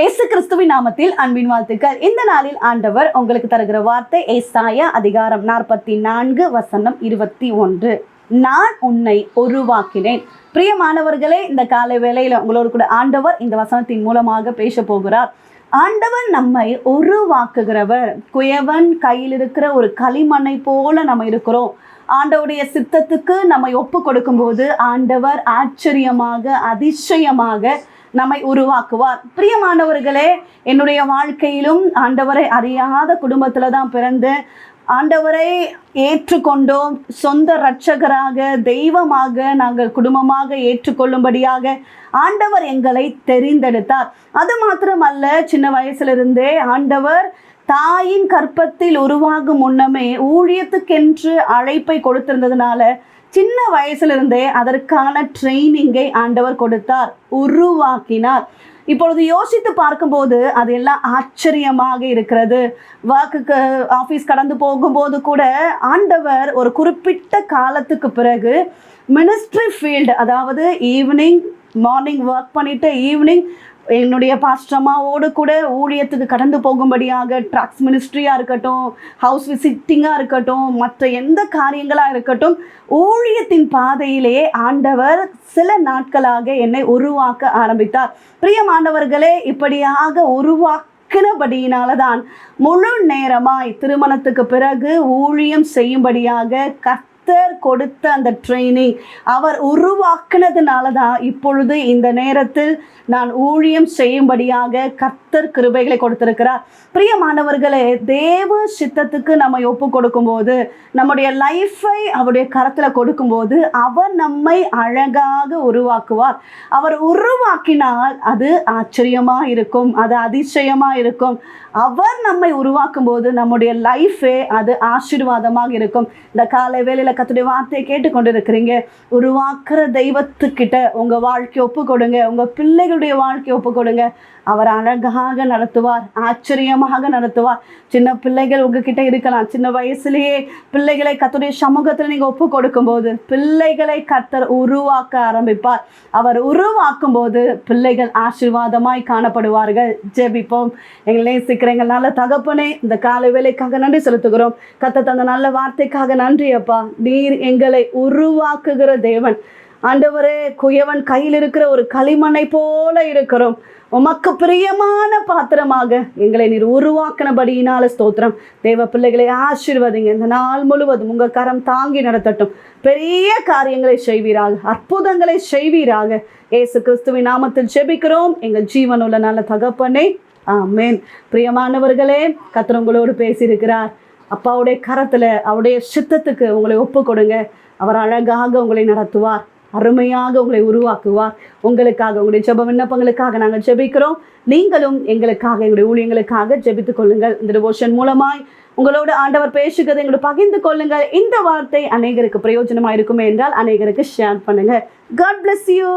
இயேசு கிறிஸ்துவின் நாமத்தில் அன்பின் வாழ்த்துக்கள். இந்த நாளில் ஆண்டவர் உங்களுக்கு தருகிற வார்த்தை ஏசாயா அதிகாரம் நாற்பத்தி நான்கு வசனம் இருபத்தி ஒன்று நான் உன்னை உருவாக்கினேன். பிரியமானவர்களே இந்த காலை வேளையில் உங்களோடு கூட ஆண்டவர் இந்த வசனத்தின் மூலமாக பேச போகிறார். ஆண்டவர் நம்மை உருவாக்குகிறவர். குயவன் கையில் இருக்கிற ஒரு களிமண்ணை போல நம்ம இருக்கிறோம். ஆண்டவுடைய சித்தத்துக்கு நம்மை ஒப்பு கொடுக்கும்போது ஆண்டவர் ஆச்சரியமாக அதிசயமாக நம்மை உருவாக்குவார். பிரியமானவர்களே என்னுடைய வாழ்க்கையிலும் ஆண்டவரை அறியாத குடும்பத்தில் தான் பிறந்து ஆண்டவரை ஏற்றுக்கொண்டோம். சொந்த இரட்சகராக தெய்வமாக நாங்கள் குடும்பமாக ஏற்றுக்கொள்ளும்படியாக ஆண்டவர் எங்களை தெரிந்தெடுத்தார். அது மாத்திரமல்ல சின்ன வயசுலிருந்தே ஆண்டவர் தாயின் கற்பத்தில் உருவாகும் முன்னமே ஊழியத்துக்கென்று அழைப்பை கொடுத்திருந்ததுனால சின்ன வயசுலேருந்தே அதற்கான ட்ரைனிங்கை ஆண்டவர் கொடுத்தார் உருவாக்கினார். இப்பொழுது யோசித்து பார்க்கும்போது அது எல்லாம் ஆச்சரியமாக இருக்கிறது. ஒர்க்குக்கு ஆஃபீஸ் கடந்து போகும்போது கூட ஆண்டவர் ஒரு குறிப்பிட்ட காலத்துக்கு பிறகு மினிஸ்ட்ரி ஃபீல்டு அதாவது ஈவினிங் மார்னிங் ஒர்க் பண்ணிவிட்டு ஈவினிங் என்னுடைய பாஸ்டமாவோடு கூட ஊழியத்துக்கு கடந்து போகும்படியாக ட்ராக்ஸ் மினிஸ்ட்ரியாக இருக்கட்டும் ஹவுஸ் விசிட்டிங்காக இருக்கட்டும் மற்ற எந்த காரியங்களாக இருக்கட்டும் ஊழியத்தின் பாதையிலேயே ஆண்டவர் சில நாட்களாக என்னை உருவாக்க ஆரம்பித்தார். பிரியமானவர்களே இப்படியாக உருவாக்கினபடியினால தான் முழு நேரமாய் திருமணத்துக்கு பிறகு ஊழியம் செய்யும்படியாக கர்த்தர் கொடுத்த அந்த ட்ரைனிங் அவர் உருவாக்குனதுனால தான் இப்பொழுது இந்த நேரத்தில் நான் ஊழியம் செய்யும்படியாக கர்த்தர் கிருபைகளை கொடுத்திருக்கிறார். பிரியமானவர்களே தேவ சித்தத்துக்கு நம்ம ஒப்பு கொடுக்கும்போது நம்முடைய லைஃப்பை அவருடைய கரத்தில் கொடுக்கும்போது அவர் நம்மை அழகாக உருவாக்குவார். அவர் உருவாக்கினால் அது ஆச்சரியமாக இருக்கும் அது அதிசயமாக இருக்கும். அவர் நம்மை உருவாக்கும் போது நம்முடைய லைஃபே அது ஆசீர்வாதமாக இருக்கும். இந்த காலை வேளையில் கத்துடைய வார்த்தையை கேட்டுக்கொண்டு இருக்கிறீங்க உருவாக்குற தெய்வத்துக்கிட்ட உங்கள் வாழ்க்கையை ஒப்பு கொடுங்க உங்கள் பிள்ளைகளுடைய வாழ்க்கையை ஒப்பு கொடுங்க அவர் அழகாக நடத்துவார் ஆச்சரியமாக நடத்துவார். சின்ன பிள்ளைகள் உங்ககிட்ட இருக்கலாம். சின்ன வயசுலேயே பிள்ளைகளை கத்துடைய சமூகத்தில் நீங்கள் ஒப்பு கொடுக்கும்போது பிள்ளைகளை கத்தர் உருவாக்க ஆரம்பிப்பார். அவர் உருவாக்கும் போது பிள்ளைகள் ஆசீர்வாதமாய் காணப்படுவார்கள். ஜெபிப்போம். எங்களை நேசிக்கிற நல்ல தகப்பனே இந்த காலை வேலைக்காக நன்றி செலுத்துகிறோம். கத்த தந்த நல்ல வார்த்தைக்காக நன்றி அப்பா. நீர் எங்களை உருவாக்குகிற தேவன். ஆண்டவரே குயவன் கையில் இருக்கிற ஒரு களிமண்ணை போல இருக்கிறோம். உமக்கு பிரியமான பாத்திரமாக எங்களை நீர் உருவாக்கினபடியினால ஸ்தோத்திரம். தேவ பிள்ளைகளை ஆசீர்வதிங்க. இந்த நாள் முழுவதும் உங்க கரம் தாங்கி நடத்தட்டும். பெரிய காரியங்களை செய்வீராக அற்புதங்களை செய்வீராக. ஏசு கிறிஸ்துவின் நாமத்தில் ஜெபிக்கிறோம். எங்கள் ஜீவனுள்ள நல்ல தகப்பனை ஆமேன். பிரியமானவர்களே கத்திரங்களோடு பேசியிருக்கிறார். அப்பாவுடைய கரத்தில் அவருடைய சித்தத்துக்கு உங்களை ஒப்பு கொடுங்க அவர் அழகாக உங்களை நடத்துவார். அருமையாக உங்களை உருவாக்குவார். உங்களுக்காக உங்களுடைய ஜெப விண்ணப்பங்களுக்காக நாங்கள் ஜெபிக்கிறோம். நீங்களும் எங்களுக்காக எங்களுடைய ஊழியங்களுக்காக ஜெபித்துக் கொள்ளுங்கள். இந்த டிவோஷன் மூலமாய் உங்களோடு ஆண்டவர் பேசுகிறதை எங்களோட பகிர்ந்து கொள்ளுங்கள். இந்த வார்த்தை அநேகருக்கு பிரயோஜனமாக இருக்குமே என்றால் அநேகருக்கு ஷேர் பண்ணுங்கள் காட் பிளஸ் யூ